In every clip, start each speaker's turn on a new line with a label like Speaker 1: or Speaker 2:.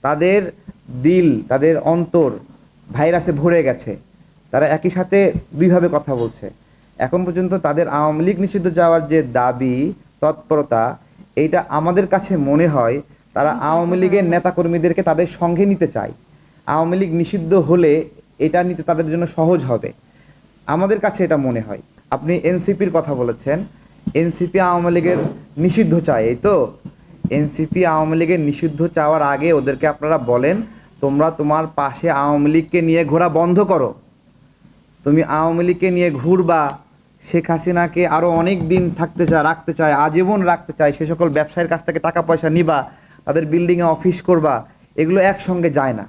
Speaker 1: তাদের দিল তাদের অন্তর ভাইরাসে ভরে গেছে। তারা একই সাথে দুইভাবে কথা বলছে। এখন পর্যন্ত তাদের আওয়ামী লীগ নিষিদ্ধ যাওয়ার যে দাবি তৎপরতা এইটা আমাদের কাছে মনে হয় তারা আওয়ামী লীগের নেতাকর্মীদেরকে তাদের সঙ্গে নিতে চায়। আওয়ামী লীগ নিষিদ্ধ হলে এটা নিতে তাদের জন্য সহজ হবে। আমাদের কাছে এটা মনে হয়। আপনি এনসিপির কথা বলেছেন। এনসিপি আওয়ামী লীগের নিষিদ্ধ চায় এই তো? এনসিপি আওয়ামী লীগের নিষিদ্ধ চাওয়ার আগে ওদেরকে আপনারা বলেন, তোমরা তোমার পাশে আওয়ামী লীগকে নিয়ে ঘোরা বন্ধ করো। তুমি আওয়ামী লীগকে নিয়ে ঘুরবা। শেখ হাসিনাকে আরও অনেক দিন থাকতে চায়, রাখতে চায়, আজীবন রাখতে চায়। সে সকল ব্যবসায়ীর কাছ থেকে টাকা পয়সা নিবা, তাদের বিল্ডিংয়ে অফিস করবা। এগুলো একসঙ্গে যায় না।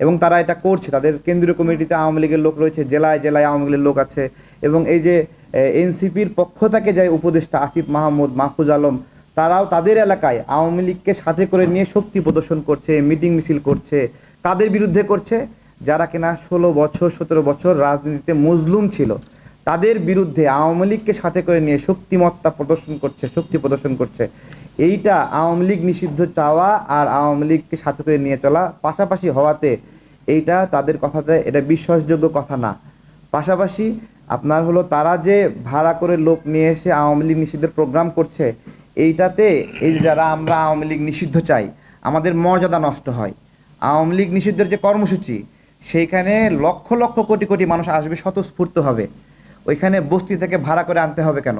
Speaker 1: এবং তারা এটা করছে। তাদের কেন্দ্রীয় কমিটিতে আওয়ামী লীগের লোক রয়েছে, জেলায় জেলায় আওয়ামী লীগের লোক আছে। এবং এই যে এনসিপির পক্ষ থেকে যায় উপদেষ্টা আসিফ মাহমুদ, মাহফুজ আলম তারাও তাদের এলাকায় আওয়ামী লীগকে সাথে করে নিয়ে শক্তি প্রদর্শন করছে, মিটিং মিছিল করছে। কাদের বিরুদ্ধে করছে? যারা কিনা ষোলো বছর, সতেরো বছর রাজনীতিতে মজলুম ছিল, তাদের বিরুদ্ধে আওয়ামী লীগকে সাথে করে নিয়ে শক্তিমত্তা প্রদর্শন করছে, শক্তি প্রদর্শন করছে। এইটা আওয়ামী লীগ নিষিদ্ধ চাওয়া আর আওয়ামী লীগকে সাথে করে নিয়ে চলা পাশাপাশি হওয়াতে এইটা তাদের কথাটা এটা বিশ্বাসযোগ্য কথা না। পাশাপাশি আপনার হলো তারা যে ভাড়া করে লোক নিয়ে এসে আওয়ামী লীগ নিষিদ্ধের প্রোগ্রাম করছে এইটাতে এই যারা আমরা আওয়ামী লীগ নিষিদ্ধ চাই, আমাদের মর্যাদা নষ্ট হয়। আওয়ামী লীগ নিষিদ্ধের যে কর্মসূচি, সেইখানে লক্ষ লক্ষ কোটি কোটি মানুষ আসবে স্বতঃস্ফূর্ত হবে ওইখানে বস্তি থেকে ভাড়া করে আনতে হবে কেন?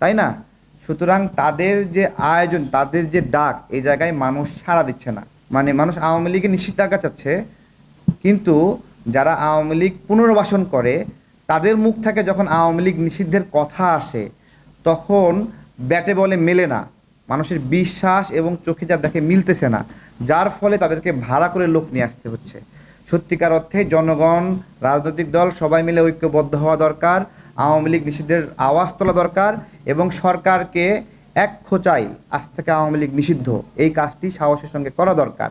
Speaker 1: তাই না? সুতরাং তাদের যে আয়োজন, তাদের যে ডাক, এই জায়গায় মানুষ সাড়া দিচ্ছে না। মানে মানুষ আওয়ামী লীগের নিষিদ্ধাজ্ঞা চাচ্ছে, কিন্তু যারা আওয়ামী লীগ পুনর্বাসন করে, তাদের মুখ থেকে যখন আওয়ামী লীগ নিষিদ্ধের কথা আসে, তখন ব্যাটে বলে মেলে না। মানুষের বিশ্বাস এবং চোখে যা দেখে মিলতেছে না, যার ফলে তাদেরকে ভাড়া করে লোক নিয়ে আসতে হচ্ছে। সত্যিকার অর্থে জনগণ, রাজনৈতিক দল সবাই মিলে ঐক্যবদ্ধ হওয়া দরকার, আওয়ামী লীগ নিষিদ্ধের আওয়াজ তোলা দরকার এবং সরকারকে এক খোঁচাই আজ থেকে আওয়ামী লীগ নিষিদ্ধ। এই কাজটি সাহসের সঙ্গে করা দরকার।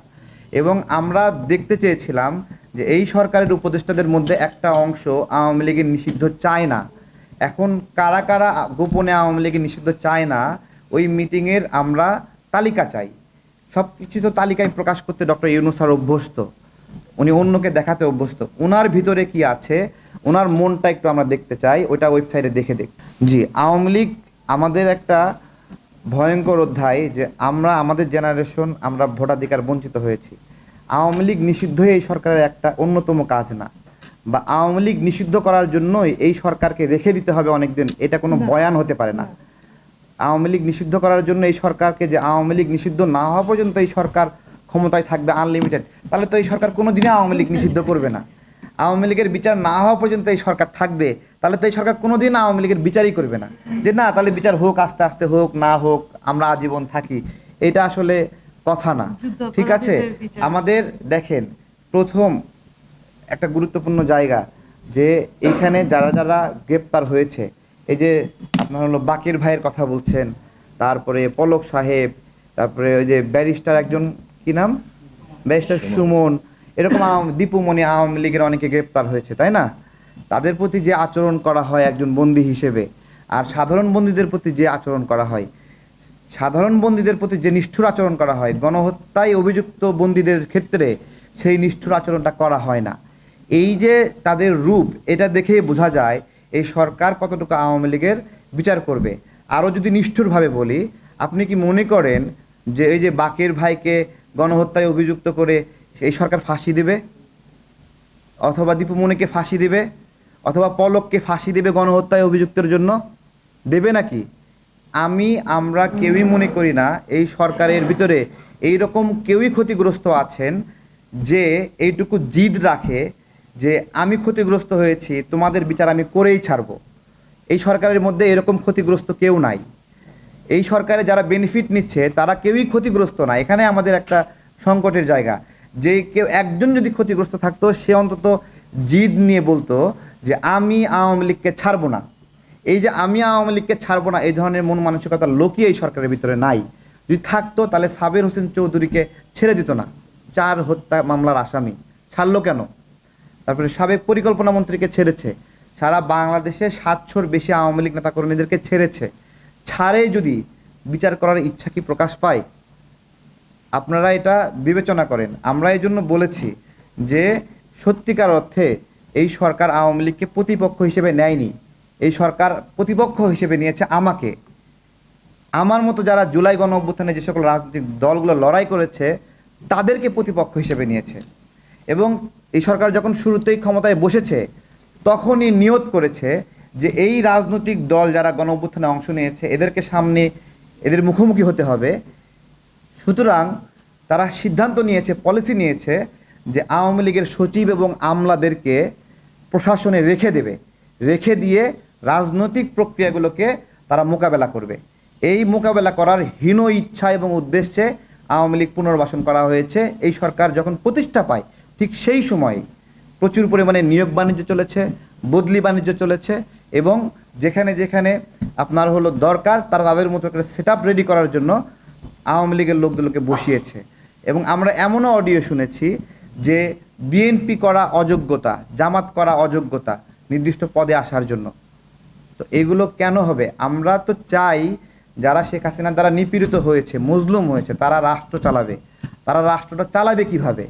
Speaker 1: এবং আমরা দেখতে চেয়েছিলাম যে এই সরকারের উপদেষ্টাদের মধ্যে একটা অংশ আওয়ামী লীগের নিষিদ্ধ চায় না। এখন কারা কারা গোপনে আওয়ামী লীগের নিষিদ্ধ চায় না, ওই মিটিংয়ের আমরা তালিকা চাই। সব কিছু তো তালিকায় প্রকাশ করতে ডক্টর ইউনুস স্যার অভ্যস্ত। উনি অন্যকে দেখাতে অভ্যস্ত। ওনার ভিতরে কি আছে ওনার মনটা একটু আমরা দেখতে চাই, ওইটা ওয়েবসাইটে দেখে দেখ। জি, আওয়ামী লীগ আমাদের একটা ভয়ঙ্কর অধ্যায় যে আমরা, আমাদের জেনারেশন আমরা ভোটাধিকার বঞ্চিত হয়েছি। আওয়ামী লীগ নিষিদ্ধই এই সরকারের একটা অন্যতম কাজ না। বা আওয়ামী লীগ নিষিদ্ধ করার জন্যই এই সরকারকে রেখে দিতে হবে অনেকদিন এটা কোনো বয়ান হতে পারে না। আওয়ামী লীগ নিষিদ্ধ করার জন্য এই সরকারকে যে আওয়ামী লীগ নিষিদ্ধ না হওয়া পর্যন্ত এই সরকার ক্ষমতায় থাকবে আনলিমিটেড তাহলে তো এই সরকার কোনো দিনে আওয়ামী লীগ নিষিদ্ধ করবে না। আওয়ামী লীগের বিচার না হওয়া পর্যন্ত এই সরকার থাকবে তাহলে তো এই সরকার কোনোদিন আওয়ামী লীগের বিচারই করবে না। যে না তাহলে বিচার হোক আস্তে আস্তে হোক না হোক আমরা আজীবন থাকি এটা আসলে কথা না। ঠিক আছে? আমাদের দেখেন প্রথম একটা গুরুত্বপূর্ণ জায়গা যে এইখানে যারা যারা গ্রেপ্তার হয়েছে এই যে আপনার হলো বাকির ভাইয়ের কথা বলছেন তারপরে পলক সাহেব তারপরে ওই যে ব্যারিস্টার একজন কি নাম? ব্যারিস্টার সুমন। এরকম দীপুমণি আওয়ামী লীগের অনেকে গ্রেপ্তার হয়েছে তাই না? তাদের প্রতি যে আচরণ করা হয় একজন বন্দী হিসেবে আর সাধারণ বন্দীদের প্রতি যে আচরণ করা হয় সাধারণ বন্দীদের প্রতি যে নিষ্ঠুর আচরণ করা হয় গণহত্যায় অভিযুক্ত বন্দীদের ক্ষেত্রে সেই নিষ্ঠুর আচরণটা করা হয় না। এই যে তাদের রূপ, এটা দেখেই বোঝা যায় এই সরকার কতটুকু আওয়ামী লীগের বিচার করবে। আরও যদি নিষ্ঠুরভাবে বলি, আপনি কি মনে করেন যে এই যে বাকের ভাইকে গণহত্যায় অভিযুক্ত করে এই সরকার ফাঁসি দেবে? অথবা দীপুমণিকে ফাঁসি দেবে? অথবা পলককে ফাঁসি দেবে গণহত্যায় অভিযুক্তের জন্য? দেবে নাকি? আমি, আমরা কেউই মনে করি না এই সরকারের ভিতরে এই রকম কেউই ক্ষতিগ্রস্ত আছেন যে এইটুকু জিদ রাখে যে আমি ক্ষতিগ্রস্ত হয়েছি, তোমাদের বিচার আমি করেই ছাড়বো। এই সরকারের মধ্যে এরকম ক্ষতিগ্রস্ত কেউ নাই। এই সরকারে যারা বেনিফিট নিচ্ছে, তারা কেউই ক্ষতিগ্রস্ত না। এখানে আমাদের একটা সংকটের জায়গা। যে কেউ একজন যদি ক্ষতিগ্রস্ত থাকতো, সে অন্তত জিদ নিয়ে বলতো যে, আমি আওয়ামী লীগকে ছাড়বো না। এই যে, আমি আওয়ামী লীগকে ছাড়বো না, এই ধরনের মন মানসিকতা লোকই এই সরকারের ভিতরে নাই। যদি থাকতো, তাহলে সাবের হোসেন চৌধুরীকে ছেড়ে দিত না। চার হত্যা মামলার আসামি। ছাড়লো কেন? তারপরে সাবেক পরিকল্পনা মন্ত্রীকে ছেড়েছে। সারা বাংলাদেশে সাতশোর বেশি আওয়ামী লীগ নেতাকর্মীদেরকে ছেড়েছে। ছাড়ে যদি বিচার করার ইচ্ছা কি প্রকাশ পায়? আপনারা এটা বিবেচনা করেন। আমরা এই জন্য বলেছি যে সত্যিকার অর্থে এই সরকার আওয়ামী লীগকে প্রতিপক্ষ হিসেবে নেয়নি। এই সরকার প্রতিপক্ষ হিসেবে নিয়েছে আমাকে। আমার মতো যারা জুলাই গণ অভ্যুত্থানে যে সকল রাজনৈতিক দলগুলো লড়াই করেছে, তাদেরকে প্রতিপক্ষ হিসেবে নিয়েছে। এবং এই সরকার যখন শুরুতেই ক্ষমতায় বসেছে, তখনই নিয়ত করেছে যে এই রাজনৈতিক দল যারা গণ অভ্যুত্থানে অংশ নিয়েছে, এদেরকে সামনে এদের মুখোমুখি হতে হবে। সুতরাং তারা সিদ্ধান্ত নিয়েছে পলিসি নিয়েছে যে আওয়ামী লীগের সচিব এবং আমলাদেরকে প্রশাসনে রেখে দেবে। রেখে দিয়ে রাজনৈতিক প্রক্রিয়াগুলোকে তারা মোকাবেলা করবে। এই মোকাবেলা করার হীন ইচ্ছা এবং উদ্দেশ্যে আওয়ামী লীগ পুনর্বাসন করা হয়েছে। এই সরকার যখন প্রতিষ্ঠা পায় ঠিক সেই সময় প্রচুর পরিমাণে নিয়োগ বাণিজ্য চলেছে, বদলি বাণিজ্য চলেছে এবং যেখানে যেখানে আপনার হলো দরকার তারা তাদের মতো করে সেট রেডি করার জন্য আওয়ামী লীগের লোকগুলোকে বসিয়েছে। এবং আমরা এমনও অডিও শুনেছি যে বিএনপি করা অযোগ্যতা, জামাত করা অযোগ্যতা নির্দিষ্ট পদে আসার জন্য। তো এগুলো কেন হবে? আমরা তো চাই যারা শেখ হাসিনা দ্বারা নিপীড়িত হয়েছে, মজলুম হয়েছে, তারা রাষ্ট্র চালাবে। তারা রাষ্ট্রটা চালাবে কীভাবে?